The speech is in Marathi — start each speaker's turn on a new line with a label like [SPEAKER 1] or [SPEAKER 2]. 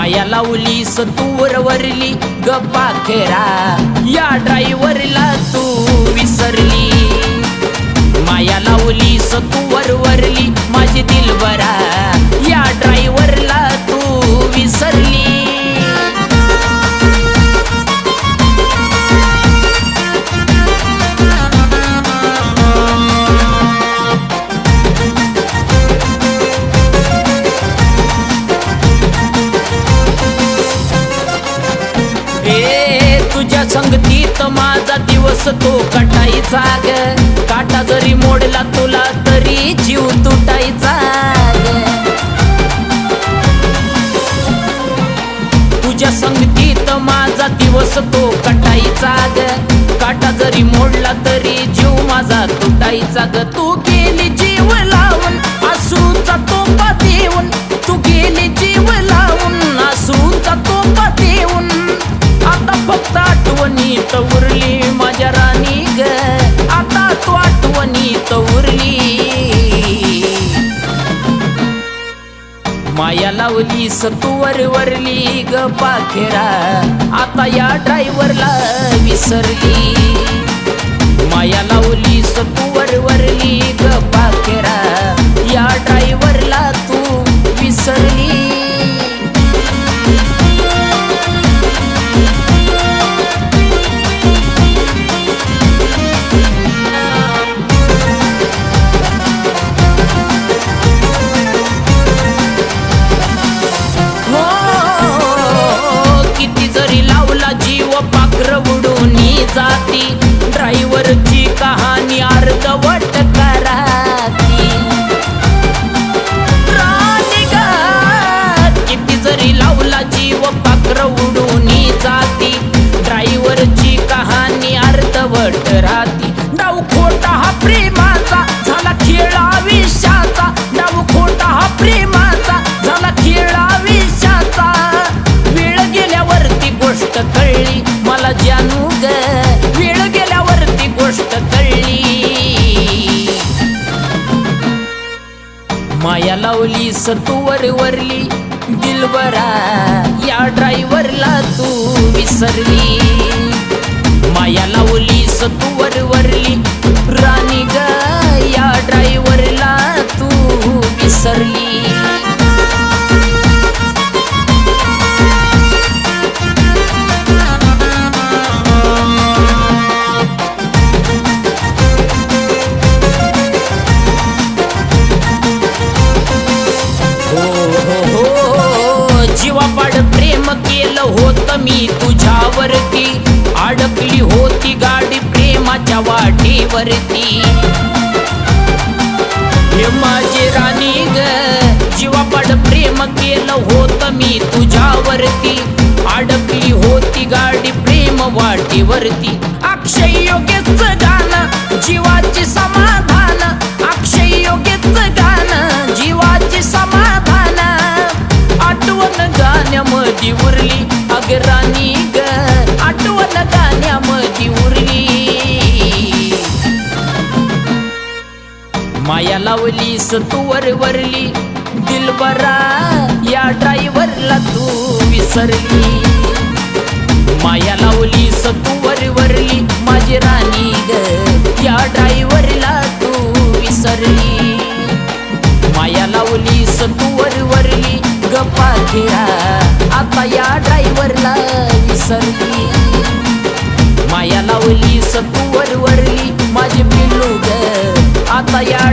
[SPEAKER 1] माया लावली तू वरली गप्पा खेरा या ड्रायव्हरला तू विसरली. माया लावली सतूवर वरवरली माझी दिलबरा माझा दिवस तो कटाईचा ग. काटा जरी मोडला तुला तरी जीव तुटायचा तुझ्या संगतीत माझा दिवस तो कटाईचा ग. काटा जरी मोडला तरी जीव माझा तुटायचा ग. तू गेली आठवणीत उरली माझ्या राणी ग. आता तू आठवणी उरली. माया लावली सतूवर वरली ग पाखेरा. आता या ड्रायव्हरला विसरली. माया लावली सतू what it माया लावली सतुवर वरली दिलबरा या ड्रायव्हरला तू विसरली. माया लावली सतुवर वरली मी तुझ्यावरती. अडकली होती गाडी प्रेमाच्या वाटेवरती. हे माझी राणी ग जीवापाड प्रेम केलं होत मी तुझ्यावरती. अडकली होती गाडी प्रेम वाटेवरती. अक्षय योग्यच गाणं जीवाचे समाधान. अक्षय योग्यच गाणं जीवाचे समाधान. आठवण गाण्यामध्ये उरली. राणी ग. आठवण गाण्यामध्ये उरली. माया लावली सतूवर वरली. दिलबरा या ड्रायव्हरला तू विसरली. माया लावली सतुवर वरली. माझी राणी ग या ड्रायव्हरला तू विसरली. माया लावली सतूवर वरली. गप्पा खेळा. वरवरली माझी पिल्लू ग. आता या